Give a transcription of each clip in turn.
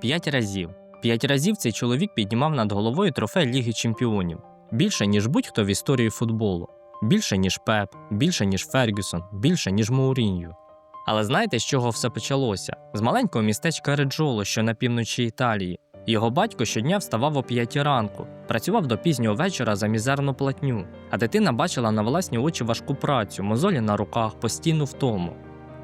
П'ять разів. П'ять разів цей чоловік піднімав над головою трофей Ліги Чемпіонів. Більше, ніж будь-хто в історії футболу. Більше, ніж Пеп, більше, ніж Фергюсон, більше, ніж Маурінью. Але знаєте, з чого все почалося? З маленького містечка Реджоло, що на півночі Італії. Його батько щодня вставав о п'ятій ранку, працював до пізнього вечора за мізерну платню, а дитина бачила на власні очі важку працю, мозолі на руках, постійну втому.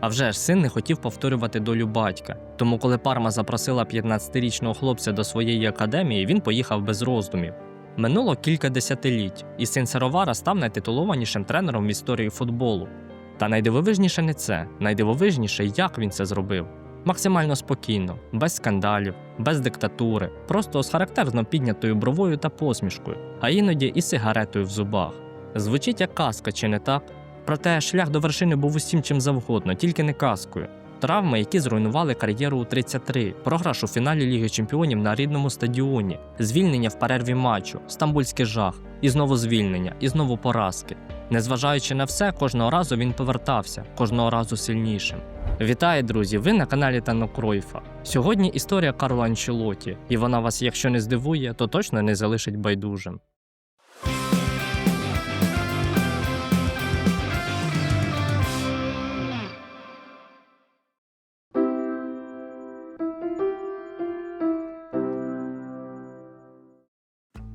А вже ж син не хотів повторювати долю батька. Тому, коли Парма запросила 15-річного хлопця до своєї академії, він поїхав без роздумів. Минуло кілька десятиліть, і син Саровара став найтитулованішим тренером в історії футболу. Та найдивовижніше не це, найдивовижніше, як він це зробив. Максимально спокійно, без скандалів, без диктатури, просто з характерно піднятою бровою та посмішкою, а іноді і сигаретою в зубах. Звучить як казка, чи не так? Проте шлях до вершини був усім чим завгодно, тільки не казкою. Травми, які зруйнували кар'єру у 33, програш у фіналі Ліги Чемпіонів на рідному стадіоні, звільнення в перерві матчу, стамбульський жах, і знову звільнення, і знову поразки. Незважаючи на все, кожного разу він повертався, кожного разу сильнішим. Вітаю, друзі! Ви на каналі Тано Кройфа. Сьогодні історія Карла Анчелоті, і вона вас, якщо не здивує, то точно не залишить байдужим.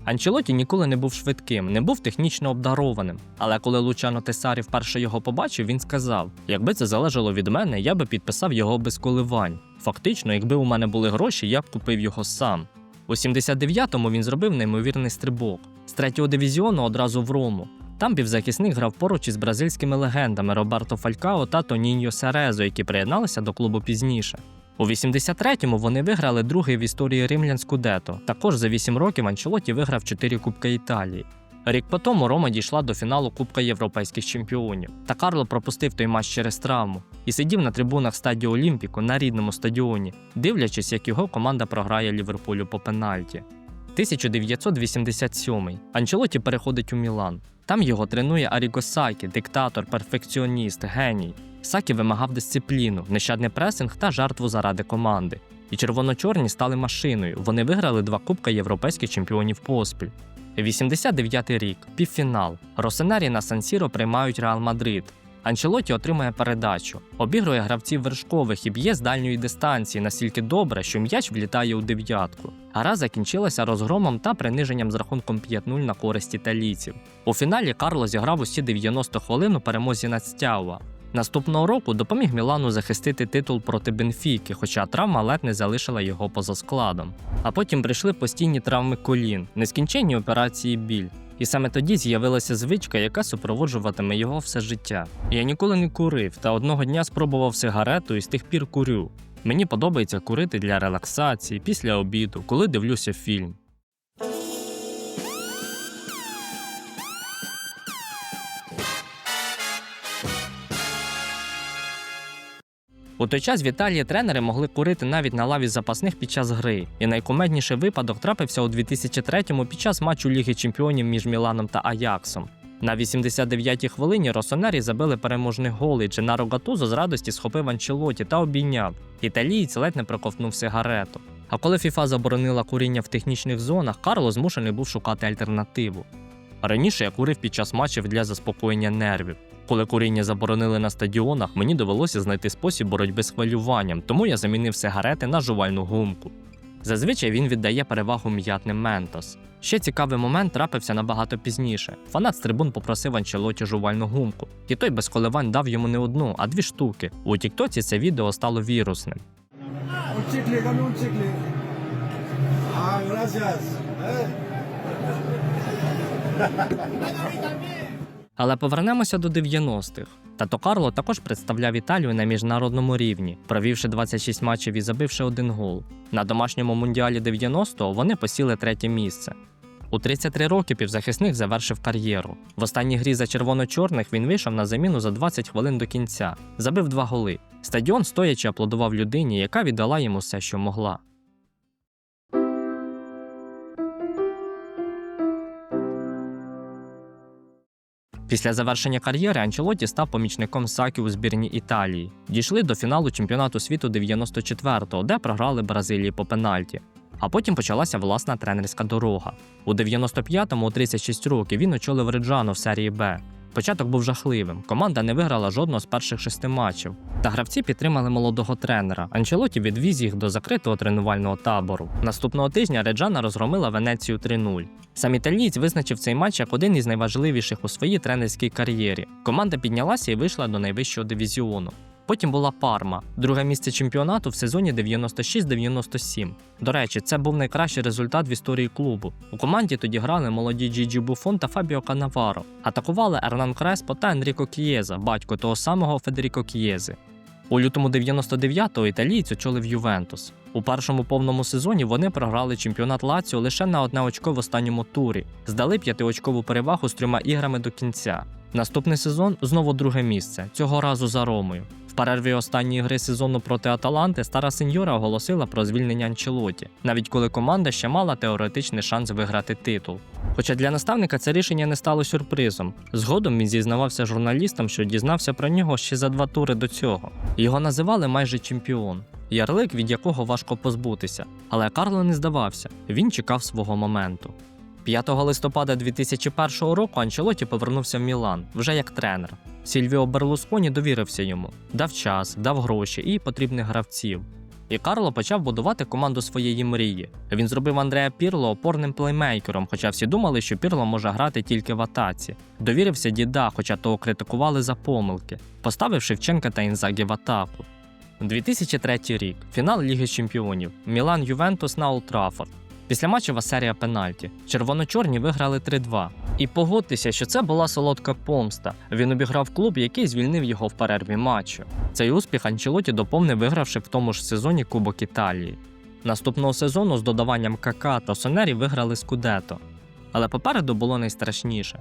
Анчелоті ніколи не був швидким, не був технічно обдарованим. Але коли Лучано Тесарі вперше його побачив, він сказав: якби це залежало від мене, я би підписав його без коливань. Фактично, якби у мене були гроші, я б купив його сам. У 79-му він зробив неймовірний стрибок з третього дивізіону одразу в Рому. Там півзахисник грав поруч із бразильськими легендами Роберто Фалькао та Тоніньо Серезо, які приєдналися до клубу пізніше. У 83-му вони виграли другий в історії римлян Скудето. Також за 8 років Анчелоті виграв 4 Кубки Італії. Рік по тому Рома дійшла до фіналу Кубка Європейських чемпіонів. Та Карло пропустив той матч через травму і сидів на трибунах стадіо Олімпіку на рідному стадіоні, дивлячись, як його команда програє Ліверпулю по пенальті. 1987 Анчелоті переходить у Мілан. Там його тренує Аріго Сакі, диктатор, перфекціоніст, геній. Сакі вимагав дисципліну, нещадний пресинг та жертву заради команди. І червоно-чорні стали машиною. Вони виграли два кубка європейських чемпіонів поспіль. 89-й рік, півфінал. Росенері на Сан-Сіро приймають Реал Мадрид. Анчелоті отримує передачу, обігрує гравців вершкових і б'є з дальньої дистанції настільки добре, що м'яч влітає у дев'ятку. Гра закінчилася розгромом та приниженням з рахунком 5-0 на користь італійців. У фіналі Карло зіграв усі 90 хвилин у перемозі над Стяуа. Наступного року допоміг Мілану захистити титул проти Бенфіки, хоча травма ледь не залишила його поза складом. А потім прийшли постійні травми колін, нескінченні операції біль. І саме тоді з'явилася звичка, яка супроводжуватиме його все життя. Я ніколи не курив, та одного дня спробував сигарету і з тих пір курю. Мені подобається курити для релаксації після обіду, коли дивлюся фільм. У той час в Італії тренери могли курити навіть на лаві запасних під час гри. І найкумедніший випадок трапився у 2003-му під час матчу Ліги Чемпіонів між Міланом та Аяксом. На 89-й хвилині Росонері забили переможний гол, і Дженаро Гатузо з радості схопив Анчелоті та обійняв. Італієць ледь не проковтнув сигарету. А коли ФІФА заборонила куріння в технічних зонах, Карло змушений був шукати альтернативу. Раніше я курив під час матчів для заспокоєння нервів. Коли куріння заборонили на стадіонах, мені довелося знайти спосіб боротьби з хвилюванням, тому я замінив сигарети на жувальну гумку. Зазвичай він віддає перевагу м'ятним ментос. Ще цікавий момент трапився набагато пізніше. Фанат з трибун попросив Анчелоті жувальну гумку, і той без коливань дав йому не одну, а дві штуки. У Тіктоці це відео стало вірусним. Але повернемося до 90-х. Тато Карло також представляв Італію на міжнародному рівні, провівши 26 матчів і забивши один гол. На домашньому мундіалі 90-го вони посіли третє місце. У 33 роки півзахисник завершив кар'єру. В останній грі за червоно-чорних він вийшов на заміну за 20 хвилин до кінця, забив два голи. Стадіон стоячи аплодував людині, яка віддала йому все, що могла. Після завершення кар'єри Анчелоті став помічником Сакі у збірні Італії. Дійшли до фіналу чемпіонату світу 94-го, де програли Бразилії по пенальті. А потім почалася власна тренерська дорога. У 95-му, у 36 років, він очолив Реджану в серії Б. Початок був жахливим. Команда не виграла жодного з перших шести матчів. Та гравці підтримали молодого тренера. Анчелоті відвіз їх до закритого тренувального табору. Наступного тижня Реджана розгромила Венецію 3-0. Сам італієць визначив цей матч як один із найважливіших у своїй тренерській кар'єрі. Команда піднялася і вийшла до найвищого дивізіону. Потім була Парма, друге місце чемпіонату в сезоні 96-97. До речі, це був найкращий результат в історії клубу. У команді тоді грали молоді Джіджі Буфон та Фабіо Канаваро. Атакували Ернан Креспо та Енріко Кієза, батько того самого Федеріко Кієзи. У лютому 99-го італієць очолив Ювентус. У першому повному сезоні вони програли чемпіонат Лаціо лише на одне очко в останньому турі, здали п'ятиочкову перевагу з трьома іграми до кінця. Наступний сезон знову друге місце, цього разу за Ромою. В перерві останньої гри сезону проти Аталанти стара сеньора оголосила про звільнення Анчелоті, навіть коли команда ще мала теоретичний шанс виграти титул. Хоча для наставника це рішення не стало сюрпризом. Згодом він зізнавався журналістам, що дізнався про нього ще за два тури до цього. Його називали майже чемпіон. Ярлик, від якого важко позбутися. Але Карло не здавався, він чекав свого моменту. 5 листопада 2001 року Анчелоті повернувся в Мілан вже як тренер. Сільвіо Берлусконі довірився йому, дав час, дав гроші і потрібних гравців. І Карло почав будувати команду своєї мрії. Він зробив Андрея Пірло опорним плеймейкером, хоча всі думали, що Пірло може грати тільки в атаці. Довірився діда, хоча того критикували за помилки, поставив Шевченка та Інзагі в атаку. 2003 рік фінал Ліги Чемпіонів. Мілан Ювентус на Олд Після матчева серія пенальті. Червоно-чорні виграли 3-2. І погодьтеся, що це була солодка помста. Він обіграв клуб, який звільнив його в перерві матчу. Цей успіх Анчелоті доповнив, вигравши в тому ж сезоні Кубок Італії. Наступного сезону з додаванням КК та Сонері виграли Скудето. Але попереду було найстрашніше.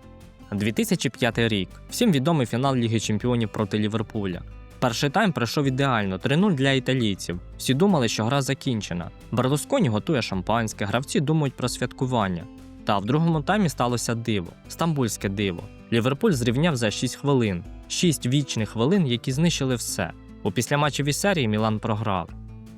2005 рік. Всім відомий фінал Ліги Чемпіонів проти Ліверпуля. Перший тайм пройшов ідеально 3-0 для італійців. Всі думали, що гра закінчена. Берлусконі готує шампанське, гравці думають про святкування. Та в другому таймі сталося диво стамбульське диво. Ліверпуль зрівняв за 6 хвилин, 6 вічних хвилин, які знищили все. У післяматчевій серії Мілан програв.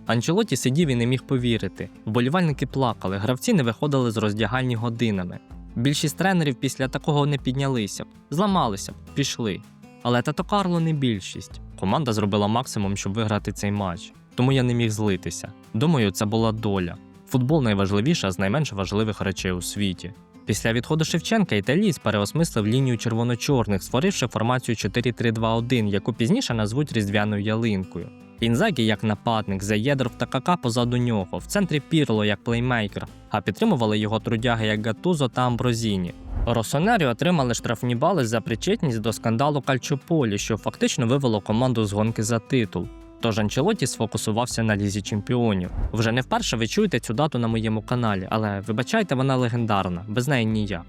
Анчелоті сидів і не міг повірити. Вболівальники плакали, гравці не виходили з роздягальні годинами. Більшість тренерів після такого не піднялися б, зламалися б, пішли. Але Тато Карло не більшість. Команда зробила максимум, щоб виграти цей матч. Тому я не міг злитися. Думаю, це була доля. Футбол найважливіша з найменш важливих речей у світі. Після відходу Шевченка італієць переосмислив лінію червоно-чорних, створивши формацію 4-3-2-1, яку пізніше назвуть різдвяною ялинкою. Інзагі як нападник, Заєдров та Кака позаду нього, в центрі Пірло як плеймейкер, а підтримували його трудяги як Гатузо та Амброзіні. Росонері отримали штрафні бали за причетність до скандалу Кальчополі, що фактично вивело команду з гонки за титул. Тож Анчелоті сфокусувався на лізі чемпіонів. Вже не вперше ви чуєте цю дату на моєму каналі, але вибачайте, вона легендарна, без неї ніяк.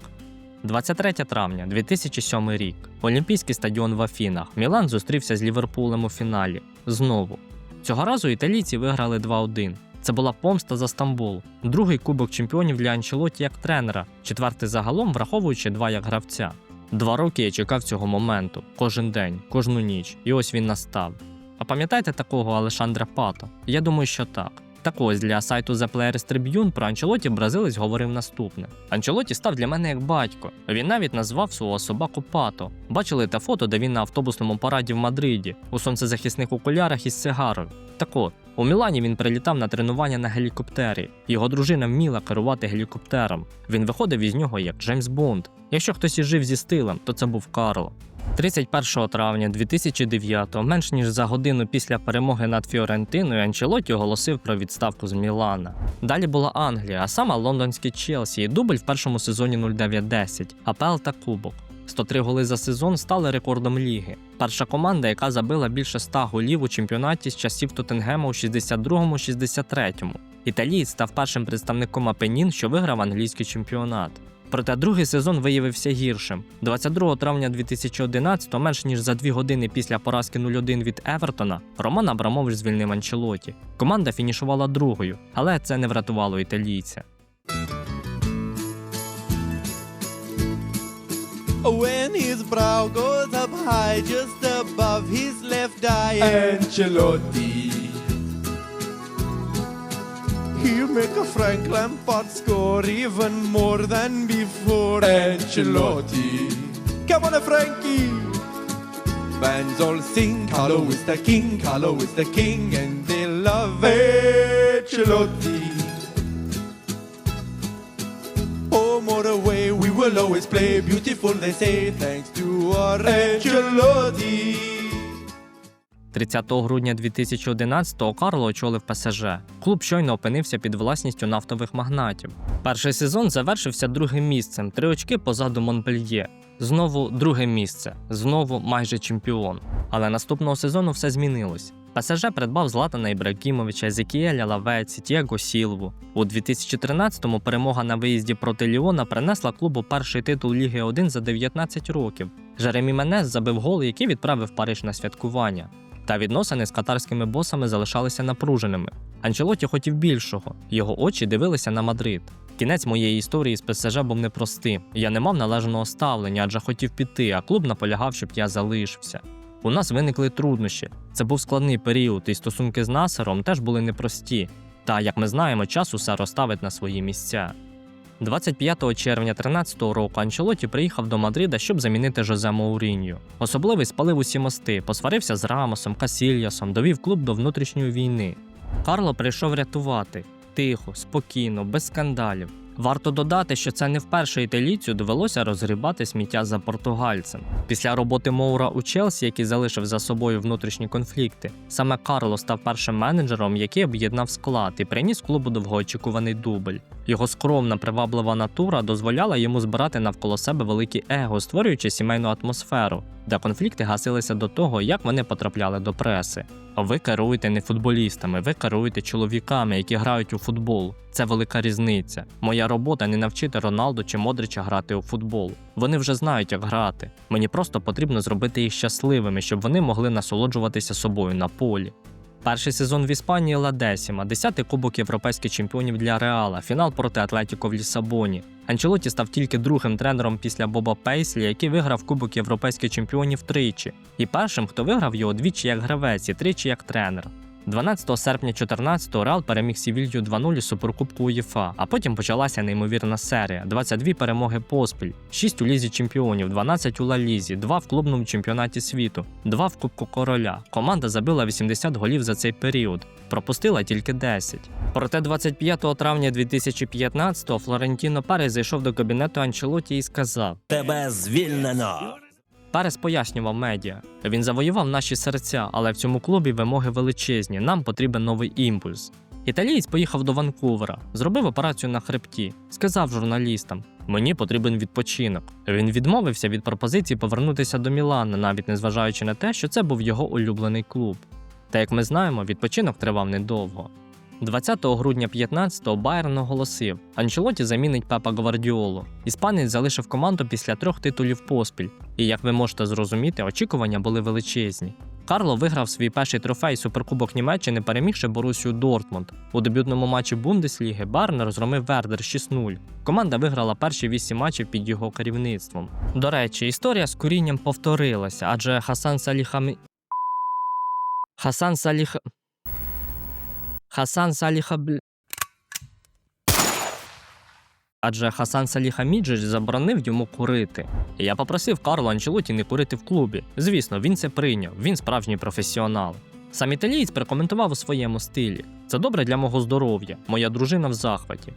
23 травня 2007 рік. Олімпійський стадіон в Афінах. Мілан зустрівся з Ліверпулем у фіналі. Знову. Цього разу італійці виграли 2-1. Це була помста за Стамбул, другий кубок чемпіонів для Анчелоті як тренера, четвертий загалом, враховуючи два як гравця. Два роки я чекав цього моменту кожен день, кожну ніч, і ось він настав. А пам'ятаєте такого Алешандра Пато? Я думаю, що так. Так ось для сайту The Players Tribune про Анчелоті бразилець говорив наступне: Анчелоті став для мене як батько. Він навіть назвав свого собаку Пато. Бачили те фото, де він на автобусному параді в Мадриді, у сонцезахисних окулярах із сигарою. Так от, у Мілані він прилітав на тренування на гелікоптері. Його дружина вміла керувати гелікоптером. Він виходив із нього як Джеймс Бонд. Якщо хтось і жив зі стилем, то це був Карло. 31 травня 2009-го, менш ніж за годину після перемоги над Фіорентиною, Анчелоті оголосив про відставку з Мілана. Далі була Англія, а саме лондонський Челсі і дубль в першому сезоні 09-10, АПЛ та Кубок. 103 голи за сезон стали рекордом ліги. Перша команда, яка забила більше 100 голів у чемпіонаті з часів Тоттенгема у 62-63. Італієць став першим представником Апенін, що виграв англійський чемпіонат. Проте другий сезон виявився гіршим. 22 травня 2011-го, менш ніж за дві години після поразки 0-1 від Евертона, Роман Абрамович звільнив Анчелоті. Команда фінішувала другою, але це не врятувало італійця. when his brow goes up high just above his left eye. Ancelotti. He'll make a Frank Lampard score even more than before. Ancelotti. Come on, Frankie. Fans all sing, Carlo is the king, Carlo is the king, and they love Ancelotti. Oh, Home or away, we will always play beautiful, they say, thanks to our Ancelotti. 30 грудня 2011-го Карло очолив ПСЖ. Клуб щойно опинився під власністю нафтових магнатів. Перший сезон завершився другим місцем, три очки позаду Монпельє. Знову друге місце, знову майже чемпіон. Але наступного сезону все змінилось. ПСЖ придбав Златана Ібрагімовича, Езекіеля Лавеці, Тіаго Сілву. У 2013-му перемога на виїзді проти Ліона принесла клубу перший титул Ліги 1 за 19 років. Жеремі Менес забив гол, який відправив Париж на святкування. Та відносини з катарськими босами залишалися напруженими. Анчелоті хотів більшого, його очі дивилися на Мадрид. Кінець моєї історії з ПСЖ був непростим. Я не мав належного ставлення, адже хотів піти, а клуб наполягав, щоб я залишився. У нас виникли труднощі. Це був складний період, і стосунки з Насером теж були непрості. Та, як ми знаємо, час усе розставить на свої місця. 25 червня 2013 року Анчелоті приїхав до Мадрида, щоб замінити Жозе Моурінью. Особливий спалив усі мости, посварився з Рамосом, Касільясом, довів клуб до внутрішньої війни. Карло прийшов рятувати тихо, спокійно, без скандалів. Варто додати, що це не вперше італійцю довелося розгрібати сміття за португальцем. Після роботи Моура у Челсі, який залишив за собою внутрішні конфлікти, саме Карло став першим менеджером, який об'єднав склад і приніс клубу довгоочікуваний дубль. Його скромна, приваблива натура дозволяла йому збирати навколо себе великі его, створюючи сімейну атмосферу, де конфлікти гасилися до того, як вони потрапляли до преси. Ви керуєте не футболістами, ви керуєте чоловіками, які грають у футбол. Це велика різниця. Моя робота не навчити Роналду чи Модрича грати у футбол. Вони вже знають, як грати. Мені просто потрібно зробити їх щасливими, щоб вони могли насолоджуватися собою на полі. Перший сезон в Іспанії Ла Десіма, 10-й кубок європейських чемпіонів для Реала, фінал проти Атлетіко в Лісабоні. Анчелоті став тільки другим тренером після Боба Пейслі, який виграв Кубок європейських чемпіонів тричі, і першим, хто виграв його двічі як гравець і тричі як тренер. 12 серпня 14-го Реал переміг Сівілью 2-0 у Суперкубку УЄФА, а потім почалася неймовірна серія: 22 перемоги поспіль, 6 у лізі чемпіонів, 12 у Ла Лізі, 2 в клубному чемпіонаті світу, 2 в Кубку Короля. Команда забила 80 голів за цей період, пропустила тільки 10. Проте 25 травня 2015-го Флорентіно Перес зайшов до кабінету Анчелоті і сказав: Тебе звільнено. Перес пояснював медіа. Він завоював наші серця, але в цьому клубі вимоги величезні. Нам потрібен новий імпульс. Італієць поїхав до Ванкувера, зробив операцію на хребті, сказав журналістам: Мені потрібен відпочинок. Він відмовився від пропозиції повернутися до Мілана, навіть незважаючи на те, що це був його улюблений клуб. Та як ми знаємо, відпочинок тривав недовго. 20 грудня 15-го Байерн оголосив, Анчелоті замінить Пепа Гвардіолу. Іспанець залишив команду після трьох титулів поспіль, і як ви можете зрозуміти, очікування були величезні. Карло виграв свій перший трофей Суперкубок Німеччини, перемігши Борусію Дортмунд. У дебютному матчі Бундесліги Барн розгромив Вердер 6-0. Команда виграла перші вісім матчів під його керівництвом. До речі, історія з курінням повторилася, адже Хасан Саліхамі... Хасан Саліх... Хасан Саліхабл... Адже Хасан Саліхаміджич заборонив йому курити. Я попросив Карло Анчелоті не курити в клубі. Звісно, він це прийняв, він справжній професіонал. Сам італієць прокоментував у своєму стилі: це добре для мого здоров'я, моя дружина в захваті.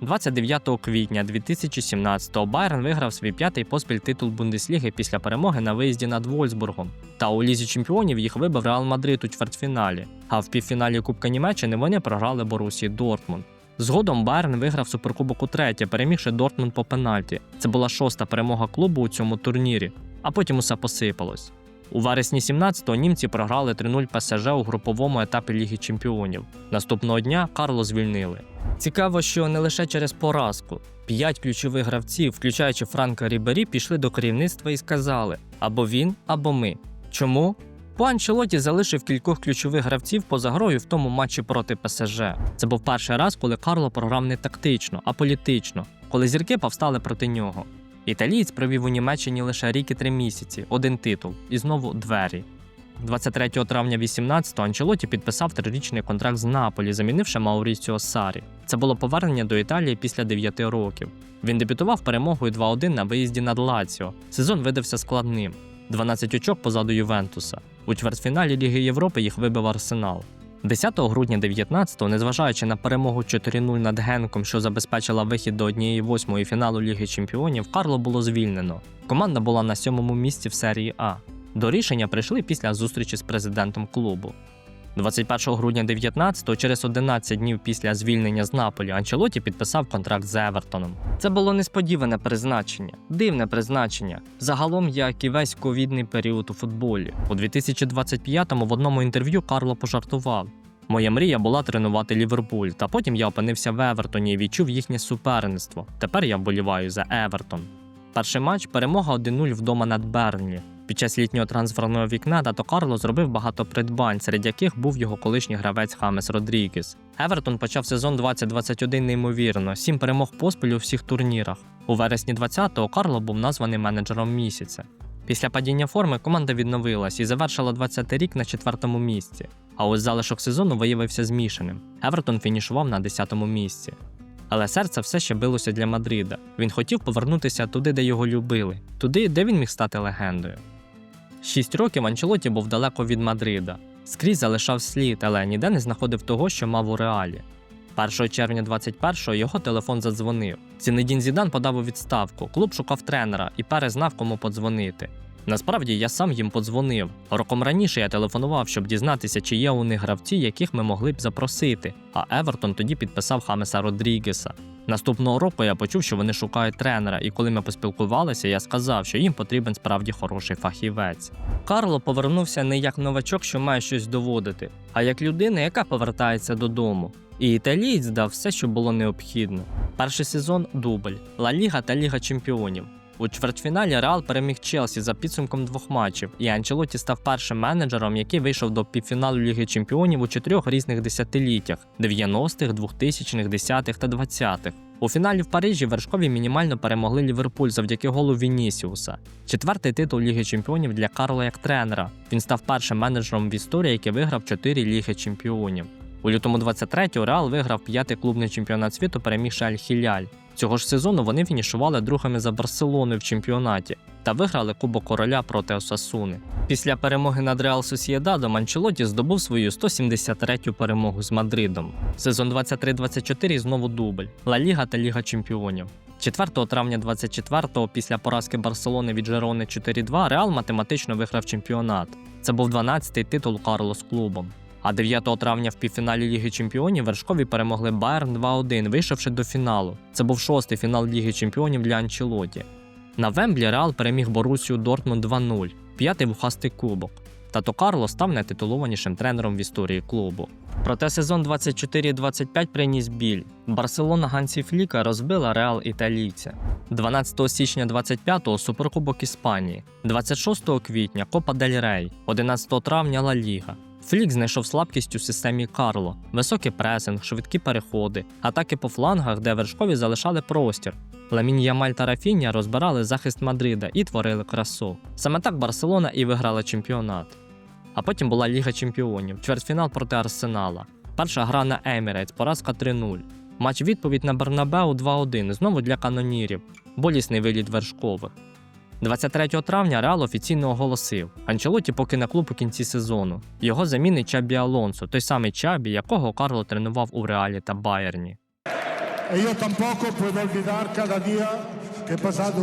29 квітня 2017-го Байрон виграв свій п'ятий поспіль титул Бундесліги після перемоги на виїзді над Вольсбургом. Та у лізі чемпіонів їх вибив Реал Мадрид у чвертьфіналі. А в півфіналі Кубка Німеччини вони програли Борусі Дортмунд. Згодом Байерн виграв суперкубок утретє, перемігши Дортмунд по пенальті. Це була шоста перемога клубу у цьому турнірі, а потім усе посипалось. У вересні 17-го німці програли 3-0 ПСЖ у груповому етапі Ліги Чемпіонів. Наступного дня Карло звільнили. Цікаво, що не лише через поразку. П'ять ключових гравців, включаючи Франка Рібері, пішли до керівництва і сказали: або він, або ми. Чому? Бо Анчелоті залишив кількох ключових гравців поза грою в тому матчі проти ПСЖ. Це був перший раз, коли Карло програв не тактично, а політично, коли зірки повстали проти нього. Італієць провів у Німеччині лише рік і три місяці, один титул, і знову двері. 23 травня 18-го Анчелоті підписав трирічний контракт з Наполі, замінивши Мауріціо Сарі. Це було повернення до Італії після 9 років. Він дебютував перемогою 2-1 на виїзді над Лаціо. Сезон видався складним: 12 очок позаду Ювентуса. У чвертьфіналі Ліги Європи їх вибив Арсенал. 10 грудня 19-го, незважаючи на перемогу 4-0 над Генком, що забезпечила вихід до 1-8 фіналу Ліги Чемпіонів, Карло було звільнено. Команда була на сьомому місці в серії А. До рішення прийшли після зустрічі з президентом клубу. 21 грудня 19-го, через 11 днів після звільнення з Наполі, Анчелоті підписав контракт з Евертоном. Це було несподіване призначення, дивне призначення. Загалом, як і весь ковідний період у футболі. У 2025-му в одному інтерв'ю Карло пожартував. Моя мрія була тренувати Ліверпуль, та потім я опинився в Евертоні і відчув їхнє суперництво. Тепер я вболіваю за Евертон. Перший матч перемога 1-0 вдома над Бернлі. Під час літнього трансферного вікна Дато Карло зробив багато придбань, серед яких був його колишній гравець Хамес Родрігес. Евертон почав сезон 2021 неймовірно, сім перемог поспіль у всіх турнірах. У вересні 20-го Карло був названий менеджером місяця. Після падіння форми команда відновилась і завершила 20-й рік на четвертому місці. А ось залишок сезону виявився змішаним. Евертон фінішував на 10-му місці. Але серце все ще билося для Мадрида. Він хотів повернутися туди, де його любили, туди, де він міг стати легендою. Шість років Анчелоті був далеко від Мадрида. Скрізь залишав слід, але ніде не знаходив того, що мав у реалі. 1 червня 21-го його телефон задзвонив. Зінедін Зідан подав у відставку. Клуб шукав тренера і перезнав, кому подзвонити. Насправді я сам їм подзвонив. Роком раніше я телефонував, щоб дізнатися, чи є у них гравці, яких ми могли б запросити. А Евертон тоді підписав Хамеса Родрігеса. Наступного року я почув, що вони шукають тренера, і коли ми поспілкувалися, я сказав, що їм потрібен справді хороший фахівець. Карло повернувся не як новачок, що має щось доводити, а як людина, яка повертається додому. І італієць дав все, що було необхідно. Перший сезон дубль, Ла Ліга та Ліга Чемпіонів. У чвертьфіналі Реал переміг Челсі за підсумком двох матчів, і Анчелоті став першим менеджером, який вийшов до півфіналу Ліги Чемпіонів у чотирьох різних десятиліттях 90-х, 2000-х, 10-х та 20-х. У фіналі в Парижі вершкові мінімально перемогли Ліверпуль завдяки голу Вінісіуса. Четвертий титул Ліги Чемпіонів для Карла як тренера. Він став першим менеджером в історії, який виграв 4 Ліги Чемпіонів. У лютому 23-го Реал виграв п'ятий клубний чемпіонат світу, перемігши Аль-Хіляль. Цього ж сезону вони фінішували другими за Барселоною в чемпіонаті та виграли Кубок Короля проти Осасуни. Після перемоги над Реал Сосієдадом Анчелоті здобув свою 173-ю перемогу з Мадридом. Сезон 23-24 знову дубль Ла Ліга та Ліга Чемпіонів. 4 травня 24-го після поразки Барселони від Жерони 4-2 Реал математично виграв чемпіонат. Це був 12-й титул Карло з клубом. А 9 травня в півфіналі Ліги Чемпіонів вершкові перемогли Байерн 2-1, вийшовши до фіналу. Це був шостий фінал Ліги Чемпіонів для Анчелоті. На Вемблі Реал переміг Борусію Дортмунд 2-0, п'ятий вухастий кубок. Тато Карло став найтитулованішим тренером в історії клубу. Проте сезон 24-25 приніс біль. Барселона Гансі Фліка розбила Реал італійця. 12 січня 25-го Суперкубок Іспанії, 26 квітня Копа Дель Рей, 11 травня Ла Ліга. Флік знайшов слабкість у системі Карло, високий пресинг, швидкі переходи, атаки по флангах, де вершкові залишали простір. Ламін Ямаль та Рафіння розбирали захист Мадрида і творили красу. Саме так Барселона і виграла чемпіонат. А потім була Ліга Чемпіонів, чвертьфінал проти Арсенала. Перша гра на Емірейтс, поразка 3-0. Матч відповідь на Бернабеу 2-1, знову для канонірів. Болісний виліт вершкових. 23 травня Реал офіційно оголосив: Анчелоті покине клуб у кінці сезону. Його замінить Чабі Алонсо, той самий Чабі, якого Карло тренував у Реалі та Байерні. Io tampoco puedo olvidar cada día que he pasado.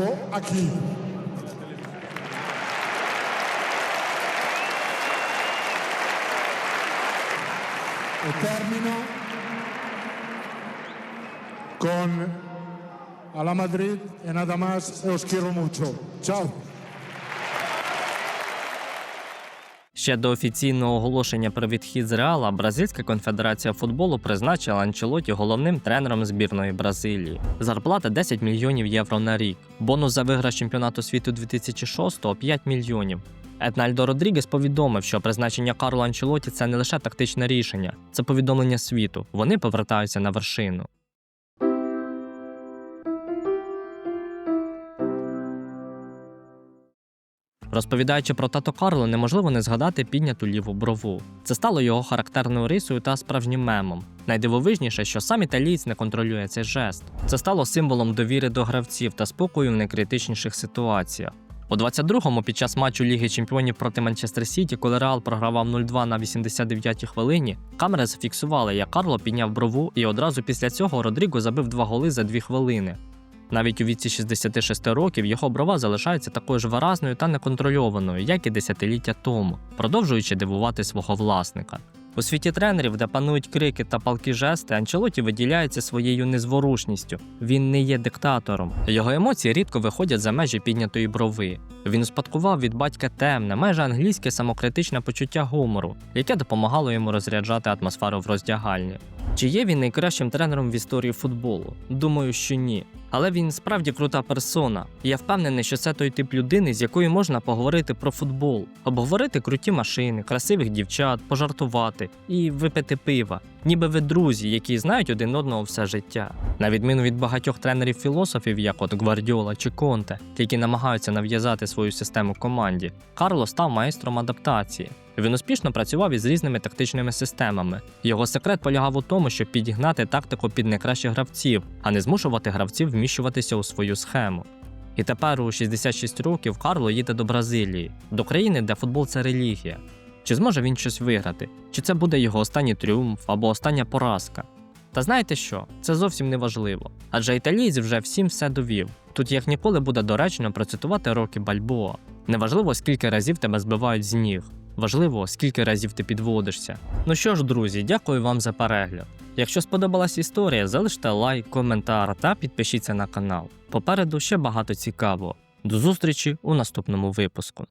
E con a la Madrid y nada más, os quiero mucho. Chao. Ще до офіційного оголошення про відхід з Реала Бразильська конфедерація футболу призначила Анчелоті головним тренером збірної Бразилії. Зарплата 10 мільйонів євро на рік. Бонус за виграш чемпіонату світу 2006 – 5 мільйонів. Етнальдо Родрігес повідомив, що призначення Карло Анчелоті це не лише тактичне рішення, це повідомлення світу. Вони повертаються на вершину. Розповідаючи про тато Карло, неможливо не згадати підняту ліву брову. Це стало його характерною рисою та справжнім мемом. Найдивовижніше, що сам італієць не контролює цей жест. Це стало символом довіри до гравців та спокою в найкритичніших ситуаціях. У 22-му під час матчу Ліги Чемпіонів проти Манчестер Сіті, коли Реал програвав 0-2 на 89-й хвилині, камери зафіксували, як Карло підняв брову, і одразу після цього Родріго забив два голи за дві хвилини. Навіть у віці 66 років його брова залишається такою ж виразною та неконтрольованою, як і десятиліття тому, продовжуючи дивувати свого власника. У світі тренерів, де панують крики та палкі жести, Анчелоті виділяється своєю незворушністю. Він не є диктатором. Його емоції рідко виходять за межі піднятої брови. Він успадкував від батька темне, майже англійське самокритичне почуття гумору, яке допомагало йому розряджати атмосферу в роздягальні. Чи є він найкращим тренером в історії футболу? Думаю, що ні. Але він справді крута персона. І я впевнений, що це той тип людини, з якою можна поговорити про футбол, обговорити круті машини, красивих дівчат, пожартувати і випити пива, ніби ви друзі, які знають один одного все життя. На відміну від багатьох тренерів-філософів, як от Гвардіола чи Конте, які намагаються нав'язати свою систему команді, Карло став майстром адаптації. Він успішно працював із різними тактичними системами. Його секрет полягав у тому, щоб підігнати тактику під найкращих гравців, а не змушувати гравців вміщуватися у свою схему. І тепер у 66 років Карло їде до Бразилії, до країни, де футбол це релігія. Чи зможе він щось виграти? Чи це буде його останній тріумф або остання поразка? Та знаєте що? Це зовсім не важливо. Адже італієць вже всім все довів. Тут як ніколи буде доречно процитувати роки Бальбоа. Неважливо, скільки разів тебе збивають з ніг. Важливо, скільки разів ти підводишся. Ну що ж, друзі, дякую вам за перегляд. Якщо сподобалась історія, залиште лайк, коментар та підпишіться на канал. Попереду ще багато цікавого. До зустрічі у наступному випуску.